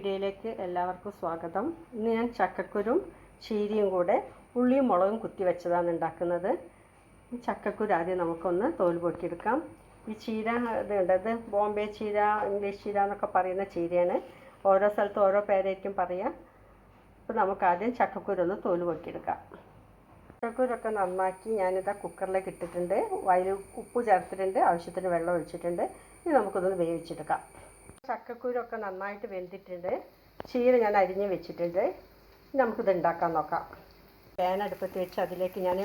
കിച്ചണിലേക്ക് എല്ലാവർക്കും സ്വാഗതം. ഇന്ന് ഞാൻ ചക്കക്കുരും ചീരിയും കൂടെ ഉള്ളിയും മുളകും കുത്തി വെച്ചതാണ് ഉണ്ടാക്കുന്നത്. ഈ ചക്കക്കുരു ആദ്യം നമുക്കൊന്ന് തോൽ പൊക്കിയെടുക്കാം ഈ ചീര ഇതുണ്ടത് ഇത് ബോംബെ ചീര ഇംഗ്ലീഷ് ചീര എന്നൊക്കെ പറയുന്ന ചീരയാണ്. ഓരോ സ്ഥലത്തും ഓരോ പേരായിരിക്കും പറയുക. അപ്പോൾ നമുക്ക് ആദ്യം ചക്കക്കുരു ഒന്ന് തോൽ പൊക്കിയെടുക്കാം ചക്കക്കുരൊക്കെ നന്നാക്കി ഞാനിതാ കുക്കറിലേക്ക് ഇട്ടിട്ടുണ്ട്. വയൽ ഉപ്പ് ചേർത്തിട്ടുണ്ട് ആവശ്യത്തിന് വെള്ളം ഒഴിച്ചിട്ടുണ്ട്. ഇനി നമുക്കൊന്ന് വേവിച്ചെടുക്കാം. ചക്കക്കുരൊക്കെ നന്നായിട്ട് വെന്തിട്ടുണ്ട്. ചീര ഞാൻ അരിഞ്ഞ് വെച്ചിട്ടുണ്ട്. നമുക്കിത് ഉണ്ടാക്കാൻ നോക്കാം. പാൻ അടുപ്പത്ത് വെച്ച് അതിലേക്ക് ഞാൻ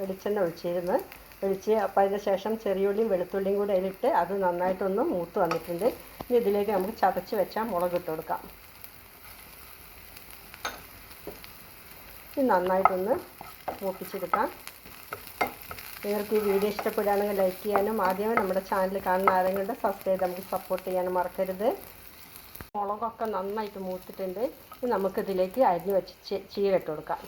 വെളിച്ചെണ്ണ ഒഴിച്ചിരുന്നു. ഒഴിച്ച് അപ്പോൾ അതിന് ശേഷം ചെറിയുള്ളിയും വെളുത്തുള്ളിയും കൂടെ അതിലിട്ട് അത് നന്നായിട്ടൊന്ന് മൂത്ത് വന്നിട്ടുണ്ട്. ഇനി ഇതിലേക്ക് നമുക്ക് ചതച്ച് വെച്ചാൽ മുളക് ഇട്ട് കൊടുക്കാം. ഇനി നന്നായിട്ടൊന്ന് മൂപ്പിച്ചെടുക്കാം. നിങ്ങൾക്ക് ഈ വീഡിയോ ഇഷ്ടപ്പെടുകയാണെങ്കിൽ ലൈക്ക് ചെയ്യാനും ആദ്യമേ നമ്മുടെ ചാനൽ കാണുന്ന ആരെങ്കിലും സബ്സ്ക്രൈബ് ചെയ്ത് നമുക്ക് സപ്പോർട്ട് ചെയ്യാനും മറക്കരുത്. മുളകൊക്കെ നന്നായിട്ട് മൂത്തിട്ടുണ്ട്. ഇനി നമുക്കിതിലേക്ക് അരിഞ്ഞ് വെച്ച് ചീരട്ട് കൊടുക്കാം.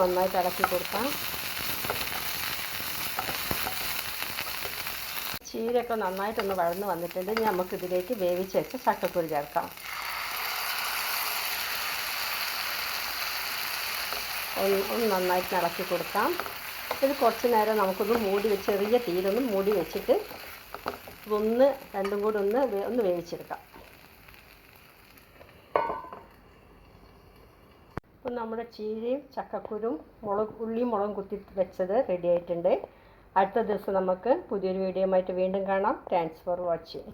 നന്നായിട്ട് അടക്കി കൊടുക്കാം. ചീരയൊക്കെ നന്നായിട്ടൊന്ന് വഴന്ന് വന്നിട്ടുണ്ട്. ഇനി നമുക്കിതിലേക്ക് വേവിച്ച് വെച്ച് ചക്കക്കുരു ചേർക്കാം. ഒന്ന് നന്നായിട്ട് ഇളക്കി കൊടുക്കാം. ഇത് കുറച്ച് നേരം നമുക്കൊന്ന് മൂടി വെച്ച് ചെറിയ തീയിലൊന്ന് മൂടി വെച്ചിട്ട് ഒന്ന് രണ്ടും കൂടി ഒന്ന് ഒന്ന് വേവിച്ചെടുക്കാം. ഇപ്പം നമ്മുടെ ചീരയും ചക്കക്കുരും മുളക് ഉള്ളിയും മുളകും കുത്തി വെച്ചത് റെഡി ആയിട്ടുണ്ട്. അടുത്ത ദിവസം നമുക്ക് പുതിയൊരു വീഡിയോ ആയിട്ട് വീണ്ടും കാണാം. Thanks for watching